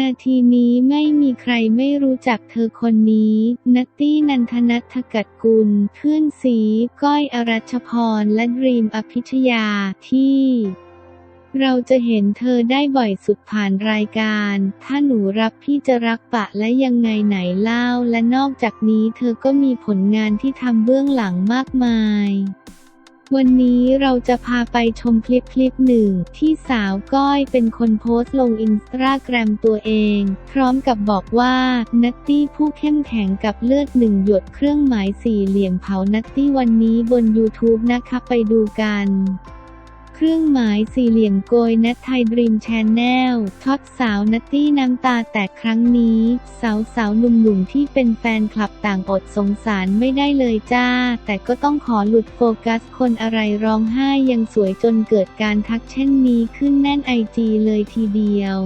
นาทีนี้ไม่มีใครไม่รู้จักเธอคนนี้ นัตตี้นันทนัทกัดกุล เพื่อนสี ก้อยอรัชพร และดรีมอภิชยา ที่เราจะเห็นเธอได้บ่อยสุดผ่านรายการ ถ้าหนูรับพี่จะรักปะและยังไงไหนเล่า และนอกจากนี้เธอก็มีผลงานที่ทำเบื้องหลังมากมาย วันนี้เราจะพาไปชมคลิปคลิปหนึ่ง ที่สาวก้อยเป็นคนโพสต์ลงอินสตาแกรมตัวเอง พร้อมกับบอกว่านัตตี้ผู้เข้มแข็งกับเลือดหนึ่งหยดเครื่องหมายสี่เหลี่ยมเผานัตตี้วันนี้บน YouTube นะคะไปดูกัน ครื่องหมายสี่เหลี่ยมโกยนัทไทยดรีมแชนแนลช็อตสาวนัตตี้น้ำตาแตกครั้งนี้ สาวสาวหนุ่มๆที่เป็นแฟนคลับต่างอดสงสารไม่ได้เลยจ้า แต่ก็ต้องขอหลุดโฟกัสคนอะไรร้องไห้ยังสวยจนเกิดการทักเช่นนี้ขึ้นแน่นไอจีเลยทีเดียว